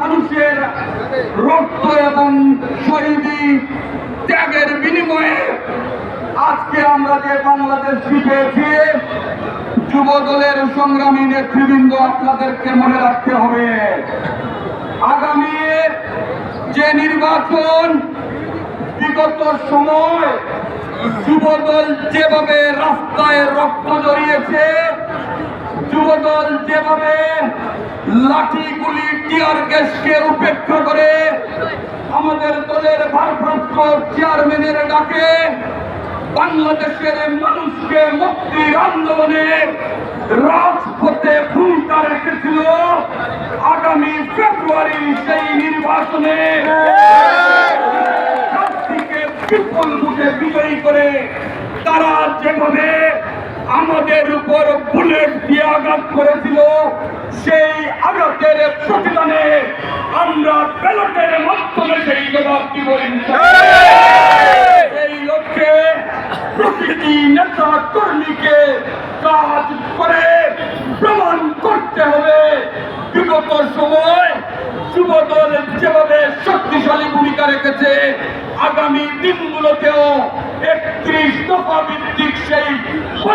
মানুষের রক্ত এবং শহীদি ত্যাগের বিনিময়ে আজকে আমরা যে বাংলাদেশ পেয়েছি যুব দলের সংগ্রামী নেতৃবৃন্দ আপনাদেরকে মনে রাখতে হবে। আগামী যে নির্বাচন, বিগত সময় যুবদল যেভাবে রাস্তায় রক্ত জড়িয়েছে যুবদল যেভাবে লাঠি গুলি টিয়ার গ্যাসকে উপেক্ষা করে আমাদের দলের ভারপ্রাপ্ত চেয়ারম্যানের ডাকে বাংলাদেশের মানুষকে মুক্তির আন্দোলনে রাজপথে ভূমিকা রেখেছিল আগামী ফেব্রুয়ারি সেই নির্বাচনে। বিপুল মুখে বিজয়ী করে তারা যেভাবে আমাদের উপর বুলেট দিয়ে আঘাত করেছিল। সেই আঘাতের প্রতিদানে আমরা ব্যালটের মাধ্যমে সেই জবাব দিব এই লক্ষ্যে প্রতিটি নেতা কর্মীকে কাজ করে প্রমাণ করতে হবে। বিগত সময় যুবদল যেভাবে শক্তিশালী ভূমিকা রেখেছে, আগামী দিনগুলোতেও একত্রিশ দফা ভিত্তিক সেই